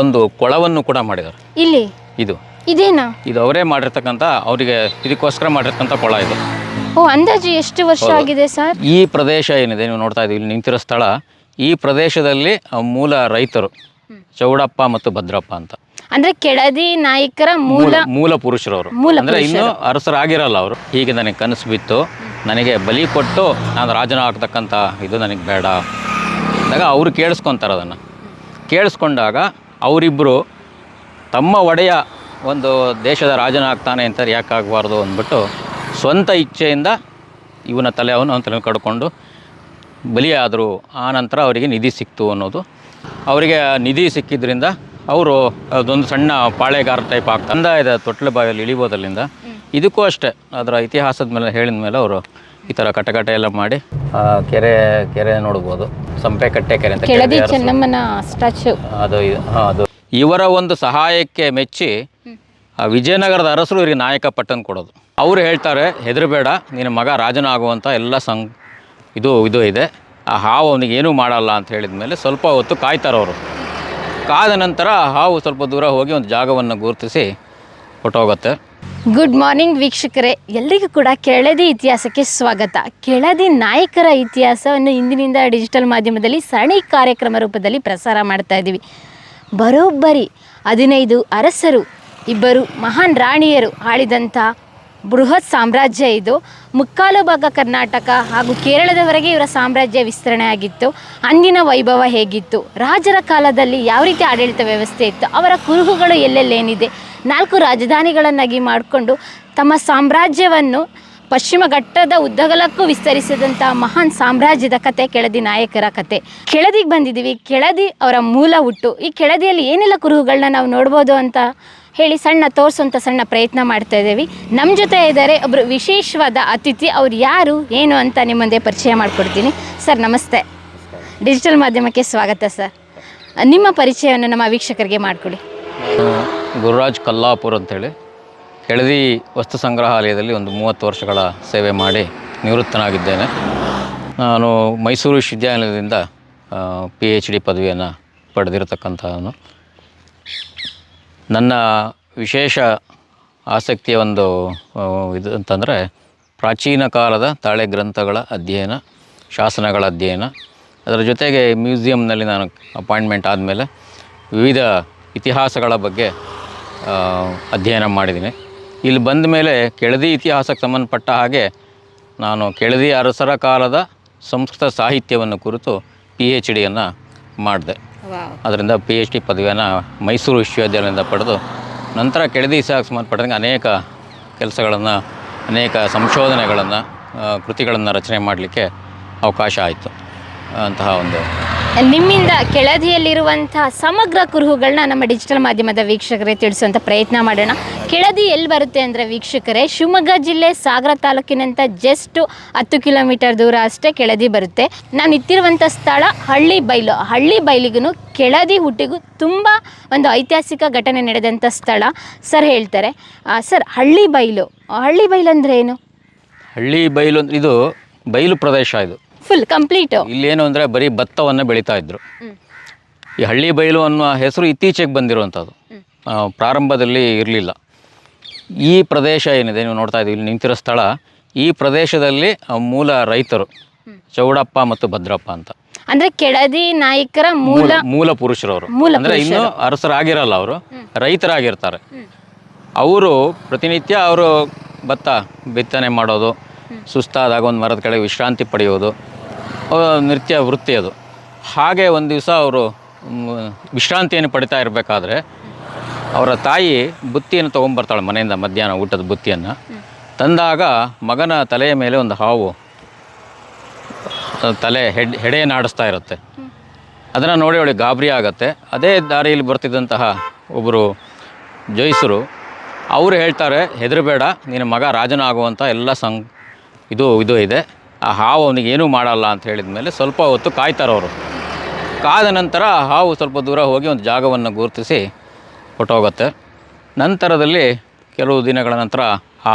ಒಂದು ಕೊಳವನ್ನು ಕೂಡ ಮಾಡಿದ್ದಾರೆ ಇಲ್ಲಿ? ಇದು. ಇದೇನಾ? ಇದು ಅವರೇ ಮಾಡಿರ್ತಕ್ಕಂಥ ಅವರಿಗೆ ಇದಕ್ಕೋಸ್ಕರ ಮಾಡಿರ್ತಕ್ಕಂಥ ಕೊಳ ಇದು. ಓ ಅಂದಾಜು ಎಷ್ಟು ವರ್ಷ ಆಗಿದೆ ಸರ್? ಈ ಪ್ರದೇಶ ಏನಿದೆ ನೀವು ನೋಡ್ತಾ ಇದ್ದೀವಿ ಇಲ್ಲಿ ನಿಂತಿರೋ ಸ್ಥಳ. ಈ ಪ್ರದೇಶದಲ್ಲಿ ಮೂಲ ರೈತರು ಚೌಡಪ್ಪ ಮತ್ತು ಭದ್ರಪ್ಪ ಅಂತ. ಅಂದ್ರೆ ಕೆಡದಿ ನಾಯಕರ ಮೂಲ ಮೂಲ ಪುರುಷರವರು. ಅಂದ್ರೆ ಇನ್ನೂ ಅರಸರಾಗಿರಲ್ಲ ಅವರು. ಹೀಗೆ ನನಗೆ ಕನಸು ಬಿತ್ತು. ನನಗೆ ಬಲಿ ಕೊಟ್ಟು ನಾನು ರಾಜನ ಆಗ್ತಕ್ಕಂಥ ಇದು ನನಗೆ ಬೇಡ. ಅಂದಾಗ ಅವರು ಕೇಳಿಸ್ಕೊತಾರೆ ಅದನ್ನು. ಕೇಳಿಸ್ಕೊಂಡಾಗ ಅವರಿಬ್ಬರು ತಮ್ಮ ಒಡೆಯ ಒಂದು ದೇಶದ ರಾಜನಾಗ್ತಾನೆ ಅಂತ ಯಾಕೆ ಆಗಬಾರ್ದು ಅಂದ್ಬಿಟ್ಟು ಸ್ವಂತ ಇಚ್ಛೆಯಿಂದ ಇವನ ತಲೆ ಅವನು ಅವನ ತಲೆ ಕಡ್ಕೊಂಡು ಬಲಿಯಾದರು. ಆ ನಂತರ ಅವರಿಗೆ ನಿಧಿ ಸಿಕ್ತು ಅನ್ನೋದು. ಅವರಿಗೆ ಆ ನಿಧಿ ಸಿಕ್ಕಿದ್ರಿಂದ ಅವರು ಅದೊಂದು ಸಣ್ಣ ಪಾಳೆಗಾರ ಟೈಪ್ ಆಗ್ತಾ ಇದೆ ತೊಟ್ಲ ಬಾವಿಯಲ್ಲಿ ಇಳಿಬೋದಲ್ಲಿಂದ. ಇದಕ್ಕೂ ಅಷ್ಟೇ. ಅದರ ಇತಿಹಾಸದ ಮೇಲೆ ಹೇಳಿದ ಮೇಲೆ ಅವರು ಈ ತರ ಕಟಕಟೆ ಎಲ್ಲ ಮಾಡಿ ಆ, ಕೆರೆ ಕೆರೆ ನೋಡ್ಬೋದು. ಸಂಪೆಕಟ್ಟೆ ಕೆರೆ ಅಂತ ಕೆಳದಿ ಚೆನ್ನಮ್ಮನ ಅದು ಹಾ, ಅದು. ಇವರ ಒಂದು ಸಹಾಯಕ್ಕೆ ಮೆಚ್ಚಿ ಆ ವಿಜಯನಗರದ ಅರಸರು ಇವರಿಗೆ ನಾಯಕ ಪಟ್ಟನ್ ಕೊಡೋದು. ಅವರು ಹೇಳ್ತಾರೆ ಹೆದರಬೇಡ ನಿನ್ನ ಮಗ ರಾಜನ ಆಗುವಂಥ ಎಲ್ಲ ಸಂ ಇದು ಇದು ಇದೆ. ಆ ಹಾವು ಅವನಿಗೆ ಏನೂ ಮಾಡಲ್ಲ ಅಂತ ಹೇಳಿದ ಮೇಲೆ ಸ್ವಲ್ಪ ಹೊತ್ತು ಕಾಯ್ತಾರೆ ಅವರು. ಕಾದ ನಂತರ ಆ ಹಾವು ಸ್ವಲ್ಪ ದೂರ ಹೋಗಿ ಒಂದು ಜಾಗವನ್ನು ಗುರುತಿಸಿ ಹೊಟ್ಟೋಗುತ್ತೆ ಗುಡ್ ಮಾರ್ನಿಂಗ್ ವೀಕ್ಷಕರೇ. ಎಲ್ರಿಗೂ ಕೂಡ ಕೆಳದಿ ಇತಿಹಾಸಕ್ಕೆ ಸ್ವಾಗತ. ಕೆಳದಿ ನಾಯಕರ ಇತಿಹಾಸವನ್ನು ಇಂದಿನಿಂದ ಡಿಜಿಟಲ್ ಮಾಧ್ಯಮದಲ್ಲಿ ಸರಣಿ ಕಾರ್ಯಕ್ರಮ ರೂಪದಲ್ಲಿ ಪ್ರಸಾರ ಮಾಡ್ತಾ ಇದ್ದೀವಿ. ಬರೋಬ್ಬರಿ ಹದಿನೈದು ಅರಸರು, ಇಬ್ಬರು ಮಹಾನ್ ರಾಣಿಯರು ಆಳಿದಂಥ ಬೃಹತ್ ಸಾಮ್ರಾಜ್ಯ ಇದು. ಮುಕ್ಕಾಲು ಭಾಗ ಕರ್ನಾಟಕ ಹಾಗೂ ಕೇರಳದವರೆಗೆ ಇವರ ಸಾಮ್ರಾಜ್ಯ ವಿಸ್ತರಣೆ ಆಗಿತ್ತು. ಅಂದಿನ ವೈಭವ ಹೇಗಿತ್ತು? ರಾಜರ ಕಾಲದಲ್ಲಿ ಯಾವ ರೀತಿ ಆಡಳಿತ ವ್ಯವಸ್ಥೆ ಇತ್ತು? ಅವರ ಕುರುಹುಗಳು ಎಲ್ಲೆಲ್ಲೇನಿದೆ? ನಾಲ್ಕು ರಾಜಧಾನಿಗಳನ್ನಾಗಿ ಮಾಡಿಕೊಂಡು ತಮ್ಮ ಸಾಮ್ರಾಜ್ಯವನ್ನು ಪಶ್ಚಿಮ ಘಟ್ಟದ ಉದ್ದಗಲಕ್ಕೂ ವಿಸ್ತರಿಸಿದಂಥ ಮಹಾನ್ ಸಾಮ್ರಾಜ್ಯದ ಕತೆ ಕೆಳದಿ ನಾಯಕರ ಕತೆ. ಕೆಳದಿಗೆ ಬಂದಿದ್ದೀವಿ ಕೆಳದಿ ಅವರ ಮೂಲ ಹುಟ್ಟು. ಈ ಕೆಳದಿಯಲ್ಲಿ ಏನೆಲ್ಲ ಕುರುಹುಗಳನ್ನ ನಾವು ನೋಡ್ಬೋದು ಅಂತ ಹೇಳಿ ಸಣ್ಣ ತೋರಿಸುವಂಥ ಸಣ್ಣ ಪ್ರಯತ್ನ ಮಾಡ್ತಾ ಇದ್ದೀವಿ. ನಮ್ಮ ಜೊತೆ ಇದ್ದಾರೆ ಒಬ್ಬರು ವಿಶೇಷವಾದ ಅತಿಥಿ. ಅವ್ರು ಯಾರು ಏನು ಅಂತ ನಿಮ್ಮಂದೆ ಪರಿಚಯ ಮಾಡಿಕೊಡ್ತೀನಿ. ಸರ್ ನಮಸ್ತೆ. ಡಿಜಿಟಲ್ ಮಾಧ್ಯಮಕ್ಕೆ ಸ್ವಾಗತ ಸರ್. ನಿಮ್ಮ ಪರಿಚಯವನ್ನು ನಮ್ಮ ವೀಕ್ಷಕರಿಗೆ ಮಾಡಿಕೊಡಿ. ಗುರುರಾಜ್ ಕಲ್ಲಾಪುರ್ ಅಂತೇಳಿ ಕೆಳದಿ ವಸ್ತು ಸಂಗ್ರಹಾಲಯದಲ್ಲಿ ಒಂದು ಮೂವತ್ತು ವರ್ಷಗಳ ಸೇವೆ ಮಾಡಿ ನಿವೃತ್ತನಾಗಿದ್ದೇನೆ. ನಾನು ಮೈಸೂರು ವಿಶ್ವವಿದ್ಯಾನಿಲಯದಿಂದ ಪಿ ಎಚ್ ಡಿ ಪದವಿಯನ್ನು ಪಡೆದಿರತಕ್ಕಂಥವನು. ನನ್ನ ವಿಶೇಷ ಆಸಕ್ತಿಯ ಒಂದು ಇದು ಅಂತಂದರೆ ಪ್ರಾಚೀನ ಕಾಲದ ತಾಳೆ ಗ್ರಂಥಗಳ ಅಧ್ಯಯನ, ಶಾಸನಗಳ ಅಧ್ಯಯನ. ಅದರ ಜೊತೆಗೆ ಮ್ಯೂಸಿಯಂನಲ್ಲಿ ನಾನು ಅಪಾಯಿಂಟ್ಮೆಂಟ್ ಆದಮೇಲೆ ವಿವಿಧ ಇತಿಹಾಸಗಳ ಬಗ್ಗೆ ಅಧ್ಯಯನ ಮಾಡಿದ್ದೀನಿ. ಇಲ್ಲಿ ಬಂದ ಮೇಲೆ ಕೆಳದಿ ಇತಿಹಾಸಕ್ಕೆ ಸಂಬಂಧಪಟ್ಟ ಹಾಗೆ ನಾನು ಕೆಳದಿ ಅರಸರ ಕಾಲದ ಸಂಸ್ಕೃತ ಸಾಹಿತ್ಯವನ್ನು ಕುರಿತು ಪಿ ಎಚ್ ಡಿಯನ್ನು ಮಾಡಿದೆ. ಅದರಿಂದ ಪಿ ಎಚ್ ಡಿ ಪದವಿಯನ್ನು ಮೈಸೂರು ವಿಶ್ವವಿದ್ಯಾಲಯದಿಂದ ಪಡೆದು ನಂತರ ಕೆಳದಿ ಇತಿಹಾಸಕ್ಕೆ ಸಂಬಂಧಪಟ್ಟಂಗೆ ಅನೇಕ ಕೆಲಸಗಳನ್ನು ಅನೇಕ ಸಂಶೋಧನೆಗಳನ್ನು ಕೃತಿಗಳನ್ನು ರಚನೆ ಮಾಡಲಿಕ್ಕೆ ಅವಕಾಶ ಆಯಿತು. ಅಂತಹ ಒಂದು ನಿಮ್ಮಿಂದ ಕೆಳದಿಯಲ್ಲಿರುವಂತಹ ಸಮಗ್ರ ಕುರುಹುಗಳನ್ನ ನಮ್ಮ ಡಿಜಿಟಲ್ ಮಾಧ್ಯಮದ ವೀಕ್ಷಕರೇ ತಿಳಿಸುವಂಥ ಪ್ರಯತ್ನ ಮಾಡೋಣ. ಕೆಳದಿ ಎಲ್ಲಿ ಬರುತ್ತೆ ಅಂದರೆ ವೀಕ್ಷಕರೇ, ಶಿವಮೊಗ್ಗ ಜಿಲ್ಲೆ ಸಾಗರ ತಾಲೂಕಿನಂತ ಜಸ್ಟ್ ಹತ್ತು ಕಿಲೋಮೀಟರ್ ದೂರ ಅಷ್ಟೇ ಕೆಳದಿ ಬರುತ್ತೆ. ನಾನು ಇತ್ತಿರುವಂಥ ಸ್ಥಳ ಹಳ್ಳಿ ಬೈಲು. ಹಳ್ಳಿ ಬೈಲಿಗೂ ಕೆಳದಿ ಹುಟ್ಟಿಗೂ ತುಂಬ ಒಂದು ಐತಿಹಾಸಿಕ ಘಟನೆ ನಡೆದಂಥ ಸ್ಥಳ. ಸರ್ ಹೇಳ್ತಾರೆ ಸರ್ ಹಳ್ಳಿ ಬೈಲು. ಹಳ್ಳಿ ಬೈಲು ಅಂದರೆ ಏನು? ಹಳ್ಳಿ ಬೈಲು ಇದು ಬಯಲು ಪ್ರದೇಶ ಇದು. ಫುಲ್ ಕಂಪ್ಲೀಟ್ ಇಲ್ಲೇನು ಅಂದರೆ ಬರೀ ಭತ್ತವನ್ನು ಬೆಳೀತಾ ಇದ್ರು. ಈ ಹಳ್ಳಿ ಬಯಲು ಅನ್ನುವ ಹೆಸರು ಇತ್ತೀಚೆಗೆ ಬಂದಿರುವಂಥದ್ದು. ಪ್ರಾರಂಭದಲ್ಲಿ ಇರಲಿಲ್ಲ. ಈ ಪ್ರದೇಶ ಏನಿದೆ ನೀವು ನೋಡ್ತಾ ಇದ್ದೀವಿ ಇಲ್ಲಿ ನಿಂತಿರೋ ಸ್ಥಳ. ಈ ಪ್ರದೇಶದಲ್ಲಿ ಮೂಲ ರೈತರು. ಚೌಡಪ್ಪ ಮತ್ತು ಭದ್ರಪ್ಪ ಅಂತ. ಅಂದ್ರೆ ಕೆಡದಿ ನಾಯಕರ ಮೂಲ ಮೂಲ ಪುರುಷರವರು. ಅಂದ್ರೆ ಇನ್ನು ಅರಸರಾಗಿರಲ್ಲ ಅವರು. ರೈತರಾಗಿರ್ತಾರೆ. ಅವರು ಪ್ರತಿನಿತ್ಯ ಅವರು ಭತ್ತ ಬಿತ್ತನೆ ಮಾಡೋದು ಸುಸ್ತಾದಾಗ ಒಂದು ಮರದ ಕಡೆ ವಿಶ್ರಾಂತಿ ಪಡೆಯೋದು ನೃತ್ಯ ವೃತ್ತಿ ಅದು. ಹಾಗೆ ಒಂದು ದಿವಸ ಅವರು ವಿಶ್ರಾಂತಿಯನ್ನು ಪಡಿತಾ ಇರಬೇಕಾದ್ರೆ ಅವರ ತಾಯಿ ಬುತ್ತಿಯನ್ನು ತೊಗೊಂಬರ್ತಾಳೆ ಮನೆಯಿಂದ ಮಧ್ಯಾಹ್ನ ಊಟದ ಬುತ್ತಿಯನ್ನು. ತಂದಾಗ ಮಗನ ತಲೆಯ ಮೇಲೆ ಒಂದು ಹಾವು ತಲೆ ಹೆಡ್ ಹೆಡೆಯನ್ನಾಡಿಸ್ತಾ ಇರುತ್ತೆ. ಅದನ್ನು ನೋಡಿ ಅವಳಿಗೆ ಗಾಬರಿ ಆಗುತ್ತೆ. ಅದೇ ದಾರಿಯಲ್ಲಿ ಬರ್ತಿದ್ದಂತಹ ಒಬ್ಬರು ಜೈಸರು ಅವರು ಹೇಳ್ತಾರೆ, ಹೆದರಬೇಡ, ನಿನ್ನ ಮಗ ರಾಜನಾಗುವಂಥ ಎಲ್ಲ ಸಂ ಇದು ಇದು ಇದೆ. ಆ ಹಾವು ಅವನಿಗೆ ಏನೂ ಮಾಡಲ್ಲ ಅಂತ ಹೇಳಿದ ಮೇಲೆ ಸ್ವಲ್ಪ ಹೊತ್ತು ಕಾಯ್ತಾರೆ ಅವರು. ಕಾದ ನಂತರ ಹಾವು ಸ್ವಲ್ಪ ದೂರ ಹೋಗಿ ಒಂದು ಜಾಗವನ್ನು ಗುರುತಿಸಿ ಹೊಟ್ಟೋಗುತ್ತೆ ನಂತರದಲ್ಲಿ ಕೆಲವು ದಿನಗಳ ನಂತರ ಆ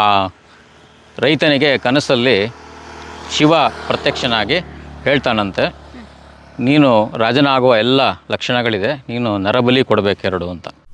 ರೈತನಿಗೆ ಕನಸಲ್ಲಿ ಶಿವ ಪ್ರತ್ಯಕ್ಷನಾಗಿ ಹೇಳ್ತಾನಂತೆ, ನೀನು ರಾಜನಾಗುವ ಎಲ್ಲ ಲಕ್ಷಣಗಳಿದೆ, ನೀನು ನರಬಲಿ ಕೊಡಬೇಕೆರಡು ಅಂತ.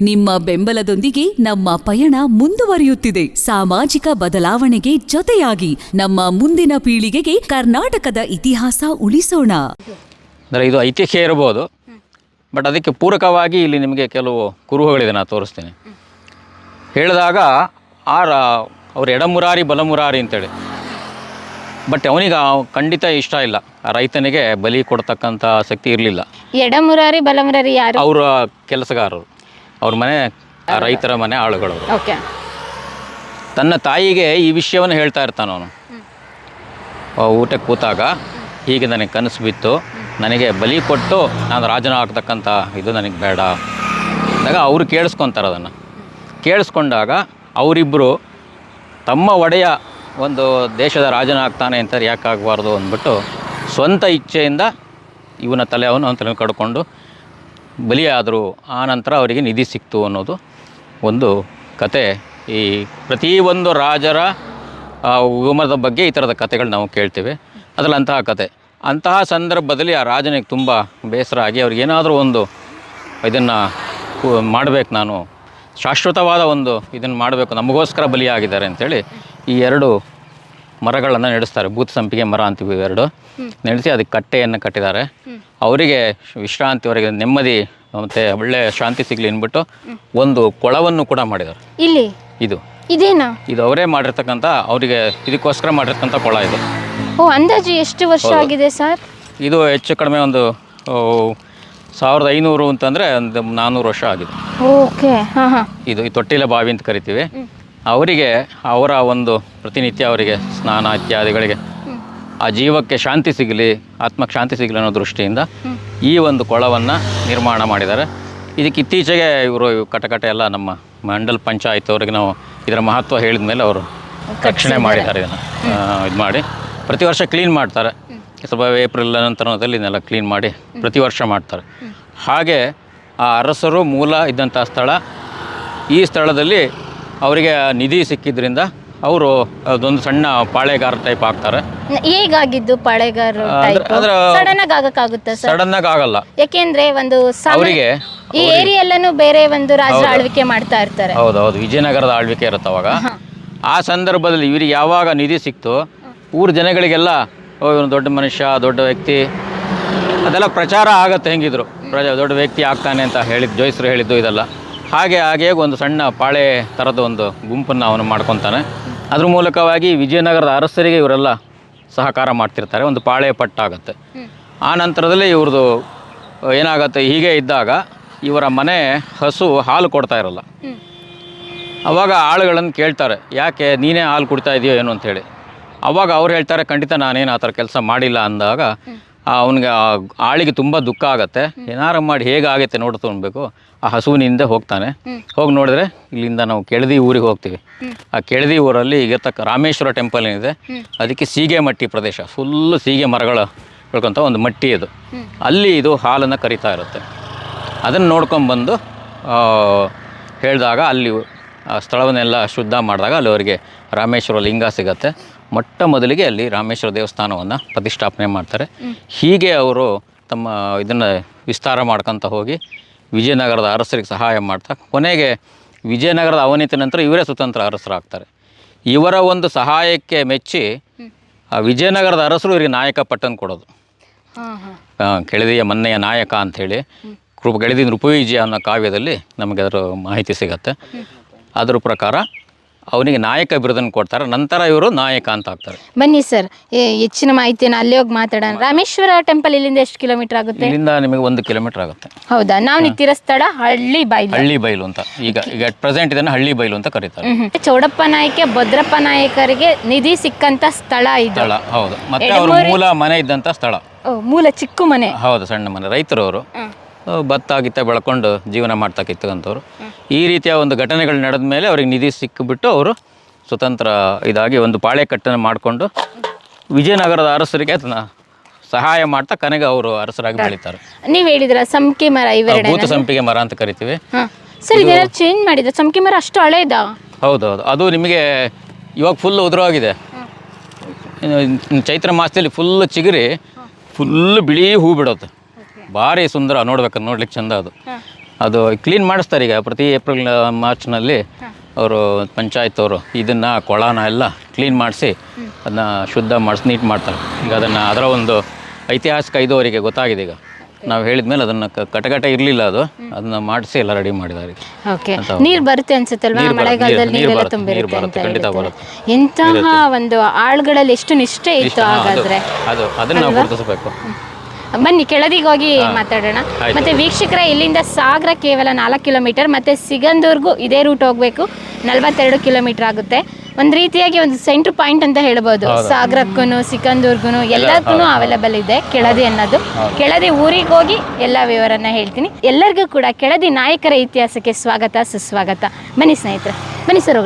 ನಿಮ್ಮ ಬೆಂಬಲದೊಂದಿಗೆ ನಮ್ಮ ಪಯಣ ಮುಂದುವರಿಯುತ್ತಿದೆ. ಸಾಮಾಜಿಕ ಬದಲಾವಣೆಗೆ ಜೊತೆಯಾಗಿ ನಮ್ಮ ಮುಂದಿನ ಪೀಳಿಗೆಗೆ ಕರ್ನಾಟಕದ ಇತಿಹಾಸ ಉಳಿಸೋಣ. ಅಂದರೆ ಇದು ಐತಿಹ್ಯ ಇರಬಹುದು ಬಟ್ ಅದಕ್ಕೆ ಪೂರಕವಾಗಿ ಇಲ್ಲಿ ನಿಮಗೆ ಕೆಲವು ಕುರುಹುಗಳಿದೆ ನಾನು ತೋರಿಸ್ತೀನಿ. ಹೇಳಿದಾಗ ಆ ರಾ ಅವ್ರು ಎಡಮುರಾರಿ ಬಲಮುರಾರಿ ಅಂತೇಳಿ. ಬಟ್ ಅವನಿಗೆ ಖಂಡಿತ ಇಷ್ಟ ಇಲ್ಲ. ಆ ರೈತನಿಗೆ ಬಲಿ ಕೊಡ್ತಕ್ಕಂಥ ಶಕ್ತಿ ಇರಲಿಲ್ಲ. ಎಡಮುರಾರಿ ಬಲಮುರಾರಿ ಯಾರು? ಅವರ ಕೆಲಸಗಾರರು. ಅವ್ರ ಮನೆ ಆ ರೈತರ ಮನೆ ಆಳುಗಳು ಓಕೆ. ತನ್ನ ತಾಯಿಗೆ ಈ ವಿಷಯವನ್ನು ಹೇಳ್ತಾ ಇರ್ತಾನ ಅವನು. ಊಟಕ್ಕೆ ಕೂತಾಗ ಹೀಗೆ ನನಗೆ ಕನಸು ಬಿತ್ತು. ನನಗೆ ಬಲಿ ಕೊಟ್ಟು ನಾನು ರಾಜನ ಆಗ್ತಕ್ಕಂಥ ಇದು ನನಗೆ ಬೇಡ. ಅಂದಾಗ ಅವರು ಕೇಳಿಸ್ಕೊತಾರೆ ಅದನ್ನು. ಕೇಳಿಸ್ಕೊಂಡಾಗ ಅವರಿಬ್ಬರು ತಮ್ಮ ಒಡೆಯ ಒಂದು ದೇಶದ ರಾಜನ ಆಗ್ತಾನೆ ಅಂತ ಯಾಕಾಗಬಾರ್ದು ಅಂದ್ಬಿಟ್ಟು ಸ್ವಂತ ಇಚ್ಛೆಯಿಂದ ಇವನ ತಲೆ ಅವನು ಅವನ ತಲೆ ಕಡ್ಕೊಂಡು ಬಲಿಯಾದರು ಆ ನಂತರ ಅವರಿಗೆ ನಿಧಿ ಸಿಕ್ತು ಅನ್ನೋದು ಒಂದು ಕತೆ. ಈ ಪ್ರತಿಯೊಂದು ರಾಜರ ಉಗಮದ ಬಗ್ಗೆ ಈ ಥರದ ಕತೆಗಳು ನಾವು ಕೇಳ್ತೇವೆ. ಅದರಲ್ಲಿ ಅಂತಹ ಕತೆ. ಅಂತಹ ಸಂದರ್ಭದಲ್ಲಿ ಆ ರಾಜನಿಗೆ ತುಂಬ ಬೇಸರ ಆಗಿ ಅವ್ರಿಗೆ ಏನಾದರೂ ಒಂದು ಇದನ್ನು ಮಾಡಬೇಕು ನಾನು. ಶಾಶ್ವತವಾದ ಒಂದು ಇದನ್ನು ಮಾಡಬೇಕು, ನಮಗೋಸ್ಕರ ಬಲಿಯಾಗಿದ್ದಾರೆ ಅಂಥೇಳಿ ಈ ಎರಡು ಮರಗಳನ್ನು ನೆಡೆಸ್ತಾರೆ. ಭೂತ ಸಂಪಿಗೆ ಮರ ಅಂತೀವಿ ಇವೆರಡು. ನೆಡೆಸಿ ಅದಕ್ಕೆ ಕಟ್ಟೆಯನ್ನು ಕಟ್ಟಿದ್ದಾರೆ. ಅವರಿಗೆ ವಿಶ್ರಾಂತಿ ಅವರಿಗೆ ನೆಮ್ಮದಿ ಮತ್ತೆ ಒಳ್ಳೆ ಶಾಂತಿ ಸಿಗಲಿ ಅಂದ್ಬಿಟ್ಟು ಒಂದು ಕೊಳವನ್ನು ಕೂಡ ಮಾಡಿದ್ದಾರೆ. ಇಲ್ಲಿ? ಇದು. ಇದೇನಾ? ಇದು ಅವರೇ ಮಾಡಿರ್ತಕ್ಕಂಥ ಅವರಿಗೆ ಇದಕ್ಕೋಸ್ಕರ ಮಾಡಿರ್ತಕ್ಕಂಥ ಕೊಳ ಇದು. ಓ ಅಂದಾಜು ಎಷ್ಟು ವರ್ಷ ಆಗಿದೆ ಸರ್? ಇದು ಹೆಚ್ಚು ಕಡಿಮೆ ಒಂದು ಸಾವಿರದ ಐನೂರು ಅಂತಂದರೆ ಒಂದು ನಾನ್ನೂರು ವರ್ಷ ಆಗಿದೆ. ಓಕೆ ಹಾಂ ಹಾಂ. ಇದು ಈ ತೊಟ್ಟಿಲ ಬಾವಿ ಅಂತ ಕರಿತೀವಿ. ಅವರಿಗೆ ಅವರ ಒಂದು ಪ್ರತಿನಿತ್ಯ ಅವರಿಗೆ ಸ್ನಾನ ಇತ್ಯಾದಿಗಳಿಗೆ ಆ ಜೀವಕ್ಕೆ ಶಾಂತಿ ಸಿಗಲಿ ಆತ್ಮಕ್ಕೆ ಶಾಂತಿ ಸಿಗಲಿ ಅನ್ನೋ ದೃಷ್ಟಿಯಿಂದ ಈ ಒಂದು ಕೊಳವನ್ನು ನಿರ್ಮಾಣ ಮಾಡಿದ್ದಾರೆ. ಇದಕ್ಕೆ ಇತ್ತೀಚೆಗೆ ಇವರು ಕಟಕಟೆ ಎಲ್ಲ ನಮ್ಮ ಮಂಡಲ್ ಪಂಚಾಯತ್ ಅವರಿಗೆ ನಾವು ಇದರ ಮಹತ್ವ ಹೇಳಿದ ಮೇಲೆ ಅವರು ರಕ್ಷಣೆ ಮಾಡಿದ್ದಾರೆ ಇದನ್ನು. ಇದು ಮಾಡಿ. ಪ್ರತಿ ವರ್ಷ ಕ್ಲೀನ್ ಮಾಡ್ತಾರೆ. ಸ್ವಲ್ಪ ಏಪ್ರಿಲ್ ನಂತರದಲ್ಲಿ ಇದನ್ನೆಲ್ಲ ಕ್ಲೀನ್ ಮಾಡಿ ಪ್ರತಿ ವರ್ಷ ಮಾಡ್ತಾರೆ. ಹಾಗೆ ಆ ಅರಸರು ಮೂಲ ಇದ್ದಂಥ ಸ್ಥಳ ಈ ಸ್ಥಳದಲ್ಲಿ ಅವರಿಗೆ ನಿಧಿ ಸಿಕ್ಕಿದ್ರಿಂದ ಅವರು ಅದೊಂದು ಸಣ್ಣ ಪಾಳೆಗಾರ ಟೈಪ್ ಆಗ್ತಾರೆ. ಈಗಾಗಿದ್ದು ಪಾಳೆಗಾರ ಸಡನ್ ಸಡನ್ ಆಗಿ ಆಗಕ್ಕಾಗುತ್ತಾ ಸಡನ್ನಾಗಿ ಆಗಲ್ಲ. ಯಾಕೆಂದ್ರೆ ಒಂದು ಅವರಿಗೆ ಈ ಏರಿಯಲ್ಲೂ ಬೇರೆ ಒಂದು ರಾಜ್ಯ ಆಳ್ವಿಕೆ ಮಾಡ್ತಾ ಇರ್ತಾರೆ. ಹೌದು ಹೌದು ವಿಜಯನಗರದ ಆಳ್ವಿಕೆ ಇರುತ್ತೆ ಅವಾಗ. ಆ ಸಂದರ್ಭದಲ್ಲಿ ಇವರಿಗೆ ಯಾವಾಗ ನಿಧಿ ಸಿಕ್ತು? ಊರ ಜನಗಳಿಗೆಲ್ಲ ಇವನು ದೊಡ್ಡ ಮನುಷ್ಯ ದೊಡ್ಡ ವ್ಯಕ್ತಿ ಅದೆಲ್ಲ ಪ್ರಚಾರ ಆಗತ್ತೆ ಹೆಂಗಿದ್ರು. ಪ್ರಜಾ ದೊಡ್ಡ ವ್ಯಕ್ತಿ ಆಗ್ತಾನೆ ಅಂತ ಹೇಳಿದ್ದು ಜೋಯಿಸರು ಹೇಳಿದ್ದು ಇದೆಲ್ಲ. ಹಾಗೆ ಹಾಗೆ ಒಂದು ಸಣ್ಣ ಪಾಳೆ ಥರದ ಒಂದು ಗುಂಪನ್ನು ಅವನು ಮಾಡ್ಕೊತಾನೆ. ಅದ್ರ ಮೂಲಕವಾಗಿ ವಿಜಯನಗರದ ಅರಸರಿಗೆ ಇವರೆಲ್ಲ ಸಹಕಾರ ಮಾಡ್ತಿರ್ತಾರೆ. ಒಂದು ಪಾಳೆ ಪಟ್ಟಾಗತ್ತೆ. ಆ ನಂತರದಲ್ಲಿ ಇವ್ರದ್ದು ಏನಾಗುತ್ತೆ, ಹೀಗೆ ಇದ್ದಾಗ ಇವರ ಮನೆ ಹಸು ಹಾಲು ಕೊಡ್ತಾ ಇರಲ್ಲ. ಅವಾಗ ಆಳುಗಳನ್ನು ಕೇಳ್ತಾರೆ, ಯಾಕೆ ನೀನೇ ಹಾಲು ಕೊಡ್ತಾ ಇದೆಯೋ ಏನು ಅಂತೇಳಿ ಅವಾಗ ಅವ್ರು ಹೇಳ್ತಾರೆ, ಖಂಡಿತ ನಾನೇನು ಆ ಥರ ಕೆಲಸ ಮಾಡಿಲ್ಲ ಅಂದಾಗ ಅವನಿಗೆ ಆಳಿಗೆ ತುಂಬ ದುಃಖ ಆಗುತ್ತೆ. ಏನಾರು ಮಾಡಿ ಹೇಗಾಗುತ್ತೆ ನೋಡಿ ತೊಗೊಳ್ಬೇಕು ಆ ಹಸುವಿನಿಂದ ಹೋಗ್ತಾನೆ. ಹೋಗಿ ನೋಡಿದ್ರೆ ಇಲ್ಲಿಂದ ನಾವು ಕೆಳದಿ ಊರಿಗೆ ಹೋಗ್ತೀವಿ. ಆ ಕೆಳದಿ ಊರಲ್ಲಿ ಈಗಿರ್ತಕ್ಕ ರಾಮೇಶ್ವರ ಟೆಂಪಲ್ ಏನಿದೆ ಅದಕ್ಕೆ ಸೀಗೆ ಮಟ್ಟಿ ಪ್ರದೇಶ ಫುಲ್ಲು ಸೀಗೆ ಮರಗಳು ಹೇಳ್ಕೊಂತ ಒಂದು ಮಟ್ಟಿ ಅದು ಅಲ್ಲಿ ಇದು ಹಾಲನ್ನು ಕರಿತಾ ಇರುತ್ತೆ. ಅದನ್ನು ನೋಡ್ಕೊಂಬಂದು ಹೇಳಿದಾಗ ಅಲ್ಲಿ ಆ ಸ್ಥಳವನ್ನೆಲ್ಲ ಶುದ್ಧ ಮಾಡಿದಾಗ ಅಲ್ಲಿ ಅವರಿಗೆ ರಾಮೇಶ್ವರ ಲಿಂಗ ಸಿಗತ್ತೆ. ಮೊಟ್ಟ ಮೊದಲಿಗೆ ಅಲ್ಲಿ ರಾಮೇಶ್ವರ ದೇವಸ್ಥಾನವನ್ನು ಪ್ರತಿಷ್ಠಾಪನೆ ಮಾಡ್ತಾರೆ. ಹೀಗೆ ಅವರು ತಮ್ಮ ಇದನ್ನು ವಿಸ್ತಾರ ಮಾಡ್ಕೊತ ಹೋಗಿ ವಿಜಯನಗರದ ಅರಸರಿಗೆ ಸಹಾಯ ಮಾಡ್ತಾ ಕೊನೆಗೆ ವಿಜಯನಗರದ ಅವನತಿ ನಂತರ ಇವರೇ ಸ್ವತಂತ್ರ ಅರಸರಾಗ್ತಾರೆ. ಇವರ ಒಂದು ಸಹಾಯಕ್ಕೆ ಮೆಚ್ಚಿ ಆ ವಿಜಯನಗರದ ಅರಸರು ಇವರಿಗೆ ನಾಯಕ ಪಟ್ಟನ್ನು ಕೊಡೋದು. ಕೆಳದಿಯ ಮನ್ನೆಯ ನಾಯಕ ಅಂಥೇಳಿ ಕೃಪ ಕೆಳದಿ ನೃಪವಿಜಯ ಅನ್ನೋ ಕಾವ್ಯದಲ್ಲಿ ನಮಗೆ ಅದರ ಮಾಹಿತಿ ಸಿಗತ್ತೆ. ಅದ್ರ ಪ್ರಕಾರ ಅವನಿಗೆ ನಾಯಕ ಬಿರುದನ್ನು ಕೊಡ್ತಾರೆ ನಂತರ ಇವರು ನಾಯಕ ಅಂತ ಆಗ್ತಾರೆ. ಬನ್ನಿ ಸರ್ ಹೆಚ್ಚಿನ ಮಾಹಿತಿನ ಅಲ್ಲಿ ಹೋಗಿ ಮಾತಾಡೋಣ. ರಾಮೇಶ್ವರ ಟೆಂಪಲ್ ಇಲ್ಲಿಂದ ಎಷ್ಟು ಕಿಲೋಮೀಟರ್ ಆಗುತ್ತೆ? ಇಲ್ಲಿಂದ ನಿಮಗೆ ಒಂದು ಕಿಲೋಮೀಟರ್ ಆಗುತ್ತೆ. ಹೌದಾ? ನಾವು ನಿಂತಿರೋ ಸ್ಥಳ ಹಳ್ಳಿ ಬೈಲು. ಹಳ್ಳಿ ಬೈಲು ಅಂತ. ಈಗ ಈಗ ಅಟ್ ಪ್ರೆಸೆಂಟ್ ಇದನ್ನು ಹಳ್ಳಿ ಬೈಲು ಅಂತ ಕರೀತಾರೆ. ಚೌಡಪ್ಪ ನಾಯಕ ಭದ್ರಪ್ಪ ನಾಯಕರಿಗೆ ನಿಧಿ ಸಿಕ್ಕಂತ ಸ್ಥಳ ಇದೆ. ಸ್ಥಳ ಹೌದು. ಮತ್ತೆ ಅವರು ಮೂಲ ಮನೆ ಇದ್ದಂತ ಸ್ಥಳ. ಮೂಲ ಚಿಕ್ಕ ಮನೆ. ಹೌದು ಸಣ್ಣ ಮನೆ. ರೈತರು ಹ್ಮ್. ಭತ್ತ ಗಿತ್ತ ಬೆಳ್ಕೊಂಡು ಜೀವನ ಮಾಡ್ತಕ್ಕಿತ್ತಂಥವ್ರು ಈ ರೀತಿಯ ಒಂದು ಘಟನೆಗಳು ನಡೆದ ಮೇಲೆ ಅವ್ರಿಗೆ ನಿಧಿ ಸಿಕ್ಕಿಬಿಟ್ಟು ಅವರು ಸ್ವತಂತ್ರ ಇದಾಗಿ ಒಂದು ಪಾಳೆ ಪಾಳೆಕಟ್ಟನ್ನು ಮಾಡಿಕೊಂಡು ವಿಜಯನಗರದ ಅರಸರಿಗೆ ಅದನ್ನ ಸಹಾಯ ಮಾಡ್ತಾ ಕನೆಗೆ ಅವರು ಅರಸರಾಗಿ ಬೆಳೀತಾರೆ. ನೀವು ಹೇಳಿದ್ರ ಸಂಪಿಗೆ ಮರ ಇವೆರಡೆ ಭೂತ ಸಂಪಿಗೆ ಮರ ಅಂತ ಕರಿತೀವಿ. ಸರ್ ಇದೆಲ್ಲ ಚೇಂಜ್ ಮಾಡಿದ್ರೆ? ಸಂಪಿಗೆ ಮರ ಅಷ್ಟು ಹೌದು ಹೌದೌದು. ಅದು ನಿಮಗೆ ಇವಾಗ ಫುಲ್ ಉದುರೋಗಿದೆ. ಚೈತ್ರ ಮಾಸದಲ್ಲಿ ಫುಲ್ ಚಿಗುರಿ ಫುಲ್ ಬಿಳಿ ಹೂ ಬಿಡುತ್ತೆ ಭಾರಿ ಸುಂದರ ನೋಡ್ಬೇಕು ನೋಡ್ಲಿಕ್ಕೆ ಚಂದ ಅದು. ಅದು ಕ್ಲೀನ್ ಮಾಡಿಸ್ತಾರೆ ಈಗ ಪ್ರತಿ ಏಪ್ರಿಲ್ ಮಾರ್ಚ್ನಲ್ಲಿ ಅವರು ಪಂಚಾಯತ್ ಅವರು ಇದನ್ನು ಕೊಳನ ಎಲ್ಲ ಕ್ಲೀನ್ ಮಾಡಿಸಿ ಅದನ್ನ ಶುದ್ಧ ಮಾಡಿಸಿ ನೀಟ್ ಮಾಡ್ತಾರೆ. ಈಗ ಅದನ್ನು ಅದರ ಒಂದು ಐತಿಹಾಸಿಕ ಇದು ಅವರಿಗೆ ಗೊತ್ತಾಗಿದೆ ಈಗ. ನಾವು ಹೇಳಿದ ಮೇಲೆ ಅದನ್ನ ಕಟಕಟ ಇರಲಿಲ್ಲ ಅದು. ಅದನ್ನ ಮಾಡಿಸಿ ಎಲ್ಲ ರೆಡಿ ಮಾಡಿದ್ದಾರೆ. ಓಕೆ ನೀರ್ ಬರುತ್ತೆ ಅನ್ಸುತ್ತೆ ಅಲ್ವಾ ಬರುತ್ತೆ, ಮಳೆಗಾಲದಲ್ಲಿ ನೀರ್ ನೀರೆಲ್ಲ ಬರುತ್ತೆ, ನೀರ್ ತುಂಬಿರುತ್ತೆ ಅಂತ ಖಂಡಿತ. ಬರುತ್ತೆ. ಎಂತಹ ಒಂದು ಆಳ್ಗಳಲ್ಲಿ ಎಷ್ಟು ನಿಷ್ಠೆ ಇತ್ತು ಹಾಗಾದ್ರೆ? ಅದು ಅದನ್ನ ನಾವು ಗುರುತಿಸಬೇಕು. ಬನ್ನಿ ಕೆಳದಿಗೆ ಹೋಗಿ ಮಾತಾಡೋಣ. ಮತ್ತೆ ವೀಕ್ಷಕರ ಇಲ್ಲಿಂದ ಸಾಗರ ಕೇವಲ ನಾಲ್ಕು ಕಿಲೋಮೀಟರ್ ಮತ್ತೆ ಸಿಗಂದೂರ್ಗೂ ಇದೇ ರೂಟ್ ಹೋಗ್ಬೇಕು. ನಲ್ವತ್ತೆರಡು ಕಿಲೋಮೀಟರ್ ಆಗುತ್ತೆ. ಒಂದ್ ರೀತಿಯಾಗಿ ಒಂದು ಸೆಂಟ್ರ್ ಪಾಯಿಂಟ್ ಅಂತ ಹೇಳ್ಬೋದು. ಸಾಗರಕ್ಕೂ ಸಿಕಂದೂರ್ಗು ಎಲ್ಲದಕ್ಕೂ ಅವೈಲೇಬಲ್ ಇದೆ ಕೆಳದಿ ಅನ್ನೋದು. ಕೆಳದಿ ಊರಿಗೆ ಹೋಗಿ ಎಲ್ಲ ವಿವರನ್ನ ಹೇಳ್ತೀನಿ. ಎಲ್ಲರಿಗೂ ಕೂಡ ಕೆಳದಿ ನಾಯಕರ ಇತಿಹಾಸಕ್ಕೆ ಸ್ವಾಗತ ಸುಸ್ವಾಗತ. ಬನ್ನಿ ಸ್ನೇಹಿತರೆ. ಬನ್ನಿ ಸರ್ ಹೋಗೋಣ.